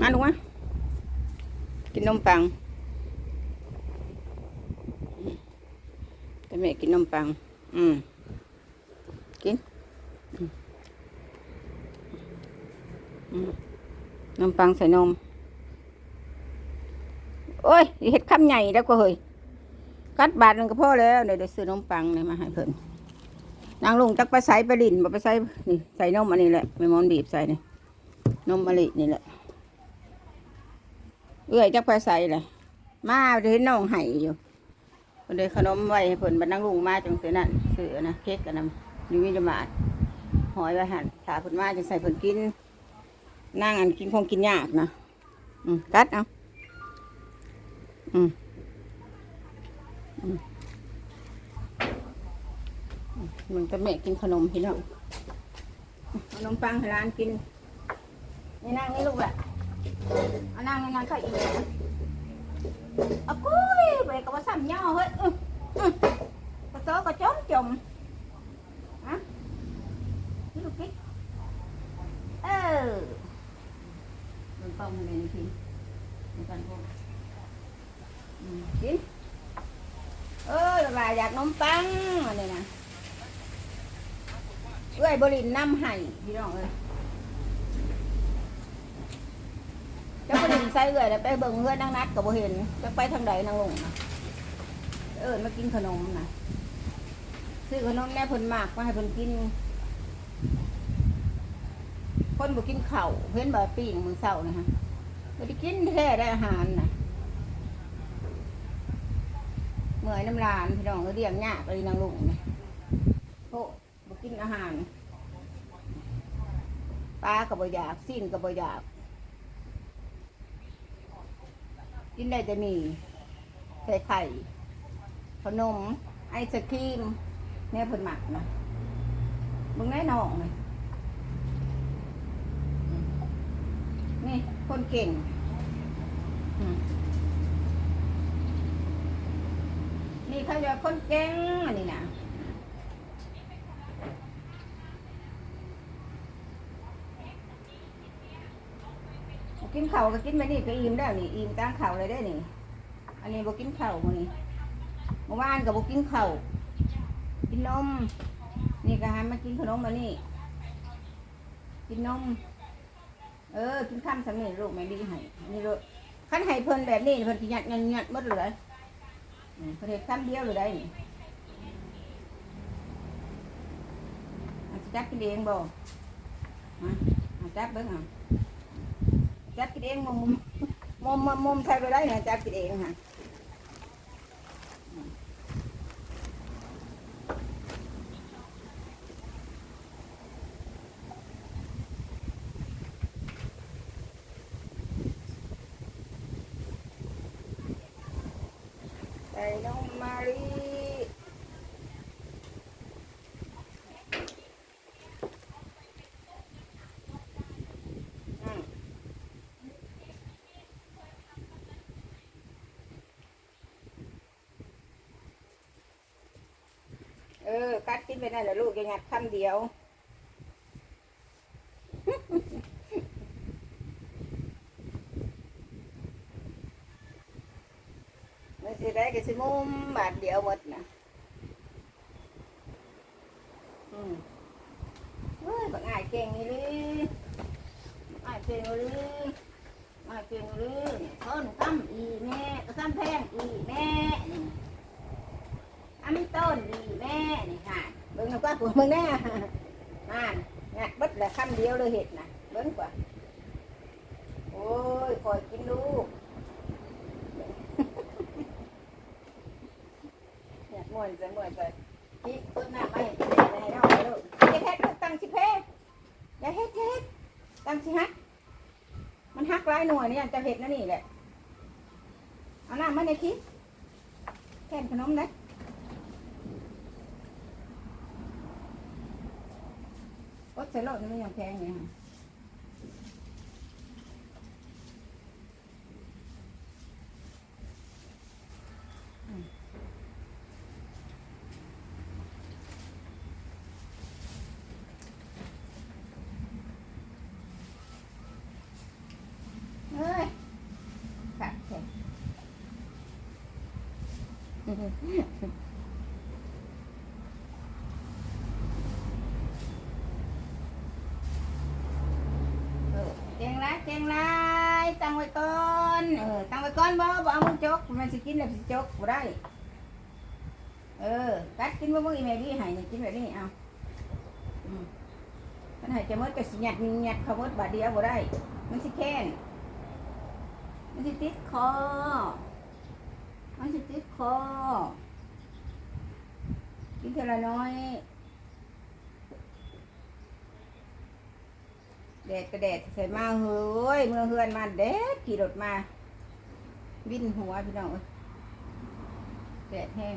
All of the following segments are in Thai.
มาลูกมากินนมปังแต่แม่กินนมปัง อืมกินนมปังใส่นม โอ้ยเห็ดคำใหญ่แล้วก็เฮ้ยกัดบาทหนึงก็พอแล้วเดี๋ยวได้ซื้อนมปังเนี่ยมาให้เพิ่นนางลุงจักไปใส่ไปลินบ่ไปใส่นี่ใส่นมอันนี้แหละแม่มอนบีบใส่นี่นมมะลินี่แหละ เอื้อยจักไปใส่เลยมาเห็นน้องไห้อยู่เพิ่นเลยขนมไว้ให้เพิ่นบัดนางลุงมาจังซี่นั่นซื้อนะเค้กกันนำอยู่วิจมาดหอยไว้หั่นถ้าเพิ่นมาจังใส่เพิ่นกินนั่งอันกินคงกินยากนะอืมกัดเอาอืมอืมอืมมึงจะแม่กินขนมพี่น้องขนมปังให้ร้านกินนี่นั่งนี่ลูกแหละ เอานั่งนี่นั่งข้าอีกเอากุ้ยไปกับว่าซ้ำย่อเฮ้ยอื้ออื้อกระโตกระโจมจมฮะนี่ลูกกิ๊กเออมันต้องมาเลยนี่พี่มันกันพวกอืมกินเอ้ยว่าอยากนมปังอันนี้นะเอ้ยบรินน้ำไห้พี่น้องเอ้ย ใส่เอ้ยแล้วไปเบิ่งเพื่อนนั่งนัดกับบ่เห็นจะไปทางใดนางลงนะเอิญมากินขนมนะซื้อขนมแน่เพิ่นมากมาให้เพิ่นกิน คนบ่กินข้าวเห็นบ่ปิ้งมื้อเช้านะฮะบ่ได้กินแท้ได้อาหารนะเมื่อยน้ำลานพี่น้องก็เรียงยากเลยนางลุงเนี่ยโอ้บกินอาหารปลากับบอยากสิ้นกับบอยาก กินได้แต่มีใส่ไข่ขนม ไอศครีมเนี่ยเพิ่นหมักนะมึงแน่นองเลยนี่คนเก่งนี่เขาจะคนเก่งอันนี้นะ กินข้าวก็กินไปนี่ก็อิ่มแล้วนี่อิ่มตั้งข้าวเลยได้นี่ อันนี้บ่กินข้าวมื้อนี้เมื่อวานก็บ่กินข้าวกินนมนี่ก็หันมากินขนมมานี่กินนมเออกินข้ามสำเร็จลูกไม่ดีให้นี่ลูกคันให้เพิ่นแบบนี้เพิ่นสิยัดยัดยัดหมดเลยอืมประเทศคำเดียวเลยได้นี่อาจจะจับกินเองบ่ฮะอาจับเบิ้งอะ จับกินเองมุมมุมมุมมุมใครไปได้เนี่ยจับกินเองฮะใส่น้องมารีอืมเออกัดกินไปนั่นแหละลูกอยังัดคำเดียวมันสิได้ก็สิมุมบาทเดียวหมดนะอืมเฮ้ยบักอายเก่งนี่เลยอายเก่งเลยอายเก่งเลยเขาหนูตั้มอีแม่ตั้มแพงอีแม่ นี่อันต้นอีแม่นี่ค่ะเบิ่งหนูก็ปวดมึงแน่อ่านเนี่ยบิดละคำเดียวเลยเห็ดนะเบิ่งกว่าโอ้ยคอยกินลูกเนี่ยม่วนจะม่วนจะพี่ต้นหน้าไม่กินอะไรให้น้องเลยลูกอย่าเฮ็ดลูกตั้งสิเพอย่าเฮ็ดเฮ็ดตั้งสิฮักมันฮักหลายหน่วยนี่ยจะเฮ็ดนั่นนี่แหละเอาหน้ามาในคิดแค่นขนมนะ ใส่รถมันยังแพงอยู่ค่ะ嗯。 ไว้ก่อนเออตั้งไว้ก่อนบ่บ่เอามือจกมันสิกินแล้วสิจกบ่ได้เออกัดกินบ่บ่อีแม่ดีให้นี่กินแบบนี้เอาอืมมันให้จะหมดก็สิหยัดหยัดเขาหมดบาดเดียวบ่ได้ มันสิแค้นมันสิติดคอมันสิติดคอกินเท่าละน้อย แดดก็แดดใส่มาเฮ้ยเมื่อเฮือนมาแดดขี่รถมาบินหัวพี่น้องเอ้ยแดดแห้ง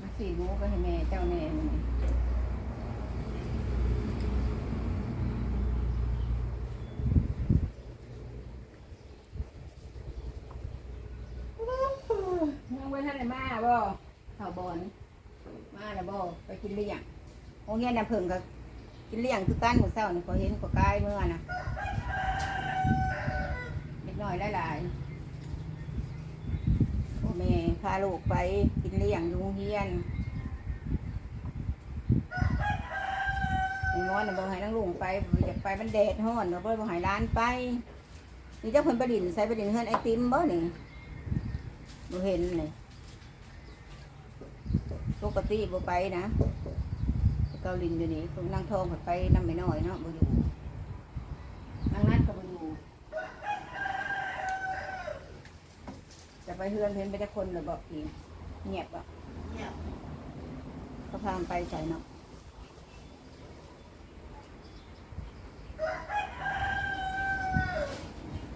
มาสีหมูก็ให้แม่เจ้าแน่อนี้ยังไว้ท่านได้มาบ่ข้าวบอน มาแล้วบ่ไปกินเลี้ยงโอ้เงี้ยน่ะเพิ่งก็กินเลี้ยงคือกันหมูเศร้านี่พอเห็นก็กายเมื่อนะเล็กน้อยหลายๆโอ้แม่พาลูกไปกินเลี้ยงอยู่โรงเรียนมีมอนน่ะบ่ให้นั่งลุงไปอยากไปมันแดดฮ้อนบ่บ่ให้ร้านไป นี่เจ้าเพิ่นประดินใส่ประดินเฮือนไอติมบ่นี่บ่เห็นนี่ ปกติบ่ไปนะเกาลินอยู่นี่นั่งทองเพิ่นไปนำไม่น้อยเนาะบ่อยู่นั่งนัดก็บ่อยู่จะไปเฮือนเพิ่นไปแต่คนเลยบอกอีเงียบอะเงียบก็พามไปใส่เนาะ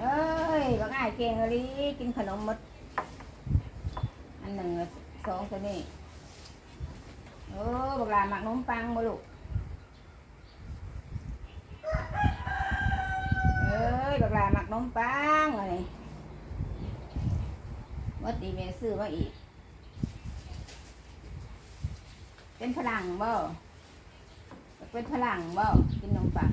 เอ้ยบางอ้ายเก่งอะไรกินขนมมดอันหนึ่งสองตัวนี้ เอ้บักหลาหมักนมปังบ่ลูกเอ้ยบักหลาหมักนมปังอะไรวัดตีเมซื้อมาอีก เป็นพลังบ่เป็นพลังบ่กินนมปัง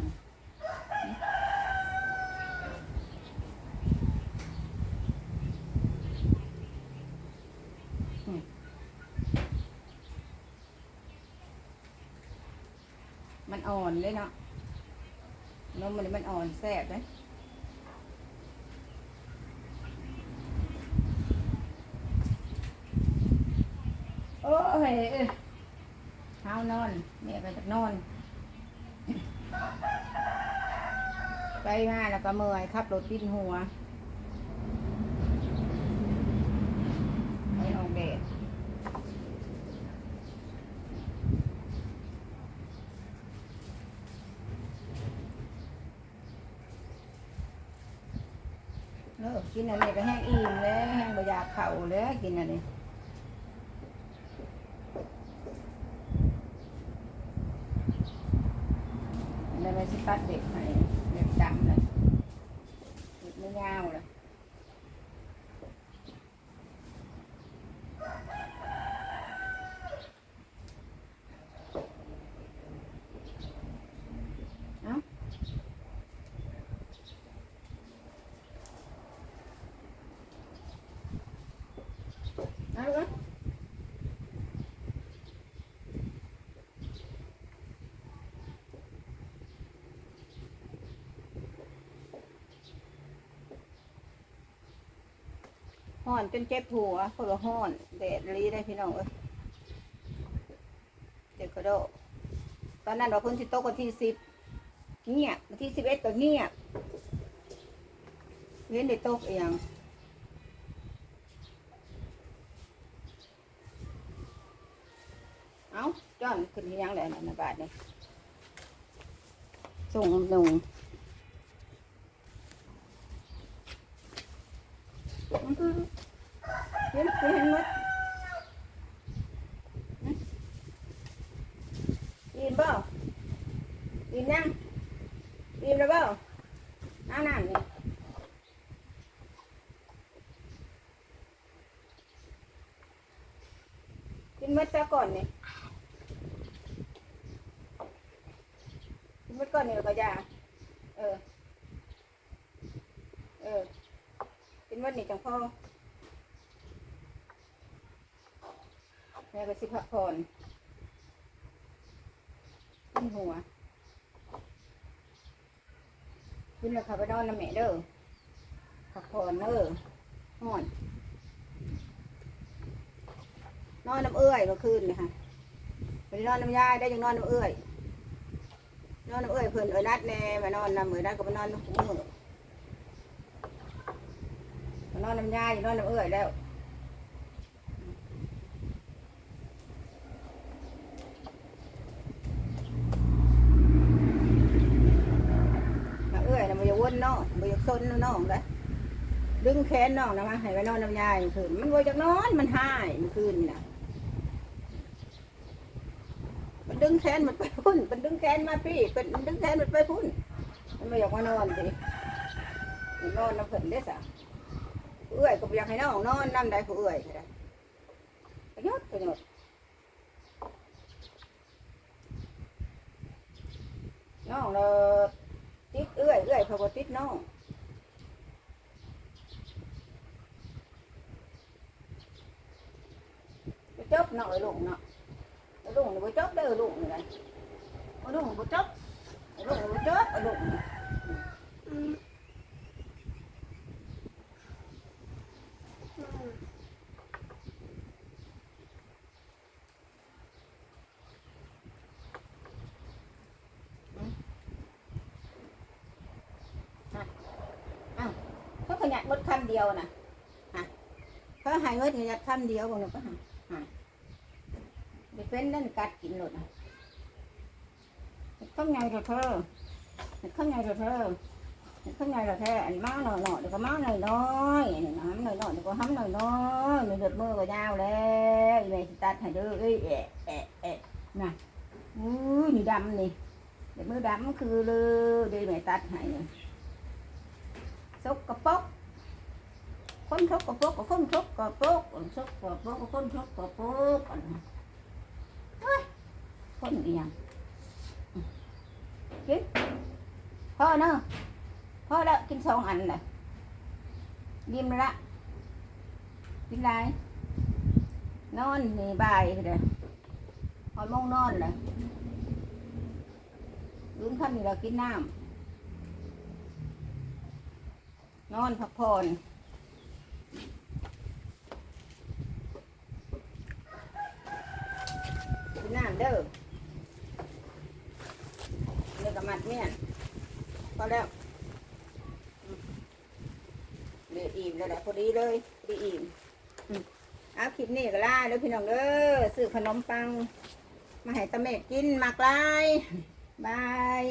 มันอ่อนเลยเนาะนมมันนี่มัน อ่อนแสบเลยโอ้ยเอ้ยเท้านอนแม่ไปจากนอน ไปมาแล้วก็เมื่อยขับรถปิ้นหัวไปออกแดด เออ กินอันนี้ก็แห้งอิ่มเลยแห้งบอยากเข่าเลยกินอันนี้แล้วมันสิตัดเด็กให้เด็กดำเลยเด็กไม่ยาวเลยเอ้า เอาลูกเอา ห่อนจนเจ็บหัวเพื่อห่อนแดดรีได้พี่น้องเอ้ยเด็กกระโดดตอนนั้นเราเพิ่งสิโตกวันที่สิบเงียบวันที่สิบเอ็ดก็เงียบเว้นได้โตกเองเอาจ้อนขึ้นที่ยังและนั่นนะบาทเนี่ยส่งหนุ่งมันคือเห็นเห็นหมดยินบ่ยินยังยินแล้วบ่น้ำน้ำนี่กินหมด ซะก่อนเนี่เมื่ก่อนเนี่ยก็ยาเออ เออกินวันนี้จังพ่อแม่ก็สิพักผ่อนขึ้นหัวขึ้นแล้วค่ะไปนอนน้ำแม่เด้อพักผ่อนเด้อห่อน นอนน้ำเอื้อยเมื่อคืนนี่ค่ะไปนอนน้ำยายได้ยังนอนน้ำเอื้อยนอนน้ำเอื้อยเพิ่นเอ้ยนัดแน่มานอนน้ำเอื้อยนัดก็มานอนน้ำมือมานอนน้ำยายนอนน้ำเอื้อยแล้วน้ำเอื้อยน่ะมันจะวนนองมันจะซนน้องเลยดึงแขนน้องนะมาให้ไปนอนน้ำยายคืนมันบ่จากนอนมันหายมันคืนนี่นะ มันดึงแขนมันไปพุ่นมันดึงแขนมาพี่เป็นมันดึงแขนมันไปพุ่น มันไม่อยากมานอนสิมันนอนน้ำเพิ่นได้สะเอื้อยก็อยากให้น้องนอนน้ำใดผู้เอื้อยก็ได้ประโยชน์ประโยชน์น้องเราติดเอื้อยเอื้อยเขาก็ติดน้องจบน้องไอ้ลูกเนาะ ลุงบ่จบเด้อลุงนี่ไงลุงบ่จบลุงบ่จบลุงเขาขยันหมดคำเดียวนะฮะเขาหายเงินขยันคำเดียวบ่เนาะก็หาหา เป็นนั่นกัดกินหมดนะข้างในเถอเธอข้างในเถอเธอข้างในเถอะแท้อันม้าหน่อยหน่อยเดี๋ยวก็ม้าหน่อยน้อยนี่น้ำหน่อยหน่อยเดี๋ยวก็ห้ำหน่อยน้อยมันเดือดมือก็ยาวแล้วอีเมสตัดให้ด้อเอ้ยแอะแอะแอะน่ะอุ้ยนี่ดำนี่เดี๋ยวมือดำคือเลยดี๋ยวอีเมตัดให้เนี่ยซกกระปกคนชกกระปกกับคนชกกระปกคนชกกระปกกับคนชกกระปกอันนั้นเฮ้ย คนอีหยังกินพ่อเนาะพ่อแล้วกินสองอันเลยยิ้มละกินไรนอนนี่บายเลยหอยโมงนอนเลยลืมคำนี่เรากินน้ำนอนพักผ่อนกินน้ำ เด้อเดี๋ยวกับมัดเนี่ยพอแล้วเดี๋ยวอิ่มแล้วแหละพอดีเลยพอดีอิ่มอืมเอาคลิปนี้ก็ล่าเด้อพี่น้องเด้อซื้อขนมปัง มาให้ตะเมดกินมากลายบาย